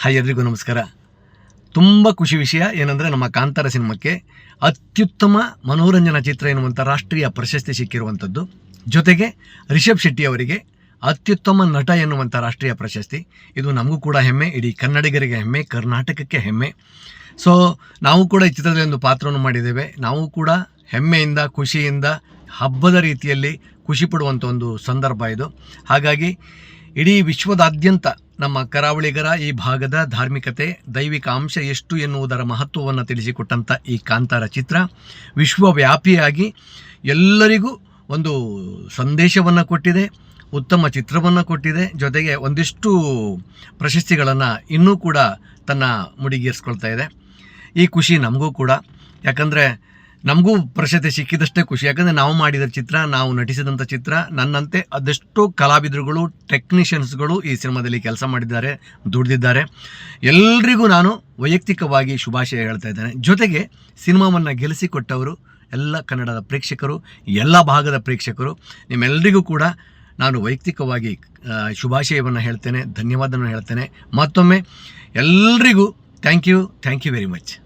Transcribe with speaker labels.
Speaker 1: Hi ಎಲ್ರಿಗೂ ನಮಸ್ಕಾರ. ತುಂಬ ಖುಷಿ ವಿಷಯ ಏನಂದರೆ ನಮ್ಮ ಕಾಂತಾರ ಸಿನಿಮಾಕ್ಕೆ ಅತ್ಯುತ್ತಮ ಮನೋರಂಜನಾ ಚಿತ್ರ ಎನ್ನುವಂಥ ರಾಷ್ಟ್ರೀಯ ಪ್ರಶಸ್ತಿ ಸಿಕ್ಕಿರುವಂಥದ್ದು. ಜೊತೆಗೆ ರಿಷಬ್ ಶೆಟ್ಟಿ ಅವರಿಗೆ ಅತ್ಯುತ್ತಮ ನಟ ಎನ್ನುವಂಥ ರಾಷ್ಟ್ರೀಯ ಪ್ರಶಸ್ತಿ. ಇದು ನಮಗೂ ಕೂಡ ಹೆಮ್ಮೆ, ಇಡೀ ಕನ್ನಡಿಗರಿಗೆ ಹೆಮ್ಮೆ, ಕರ್ನಾಟಕಕ್ಕೆ ಹೆಮ್ಮೆ. ಸೊ ನಾವು ಕೂಡ ಈ ಚಿತ್ರದಲ್ಲಿ ಒಂದು ಪಾತ್ರವನ್ನು ಮಾಡಿದ್ದೇವೆ. ನಾವು ಕೂಡ ಹೆಮ್ಮೆಯಿಂದ, ಖುಷಿಯಿಂದ, ಹಬ್ಬದ ರೀತಿಯಲ್ಲಿ ಖುಷಿ ಪಡುವಂಥ ಒಂದು ಸಂದರ್ಭ ಇದು. ಹಾಗಾಗಿ ಇಡೀ ವಿಶ್ವದಾದ್ಯಂತ ನಮ್ಮ ಕರಾವಳಿಗರ ಈ ಭಾಗದ ಧಾರ್ಮಿಕತೆ, ದೈವಿಕ ಅಂಶ ಎಷ್ಟು ಎನ್ನುವುದರ ಮಹತ್ವವನ್ನು ತಿಳಿಸಿಕೊಟ್ಟಂಥ ಈ ಕಾಂತಾರ ಚಿತ್ರ ವಿಶ್ವವ್ಯಾಪಿಯಾಗಿ ಎಲ್ಲರಿಗೂ ಒಂದು ಸಂದೇಶವನ್ನು ಕೊಟ್ಟಿದೆ, ಉತ್ತಮ ಚಿತ್ರವನ್ನು ಕೊಟ್ಟಿದೆ. ಜೊತೆಗೆ ಒಂದಿಷ್ಟು ಪ್ರಶಸ್ತಿಗಳನ್ನು ಇನ್ನೂ ಕೂಡ ತನ್ನ ಮುಡಿಗೇರಿಸ್ಕೊಳ್ತಾ ಇದೆ. ಈ ಖುಷಿ ನಮಗೂ ಕೂಡ. ಯಾಕಂದರೆ ನಮಗೂ ಪ್ರಶಸ್ತಿ ಸಿಕ್ಕಿದಷ್ಟೇ ಖುಷಿ. ಯಾಕಂದರೆ ನಾವು ಮಾಡಿದ ಚಿತ್ರ, ನಾವು ನಟಿಸಿದಂಥ ಚಿತ್ರ, ನನ್ನಂತೆ ಅದೆಷ್ಟೋ ಕಲಾವಿದರುಗಳು ಟೆಕ್ನಿಷಿಯನ್ಸ್ಗಳು ಈ ಸಿನಿಮಾದಲ್ಲಿ ಕೆಲಸ ಮಾಡಿದ್ದಾರೆ, ದುಡಿದಿದ್ದಾರೆ. ಎಲ್ರಿಗೂ ನಾನು ವೈಯಕ್ತಿಕವಾಗಿ ಶುಭಾಶಯ ಹೇಳ್ತಾ ಇದ್ದೇನೆ. ಜೊತೆಗೆ ಸಿನಿಮಾವನ್ನು ಗೆಲ್ಲಿಸಿಕೊಟ್ಟವರು ಎಲ್ಲ ಕನ್ನಡದ ಪ್ರೇಕ್ಷಕರು, ಎಲ್ಲ ಭಾಗದ ಪ್ರೇಕ್ಷಕರು ನಿಮ್ಮೆಲ್ಲರಿಗೂ ಕೂಡ ನಾನು ವೈಯಕ್ತಿಕವಾಗಿ ಶುಭಾಶಯವನ್ನು ಹೇಳ್ತೇನೆ, ಧನ್ಯವಾದವನ್ನು ಹೇಳ್ತೇನೆ. ಮತ್ತೊಮ್ಮೆ ಎಲ್ರಿಗೂ thank you thank you very much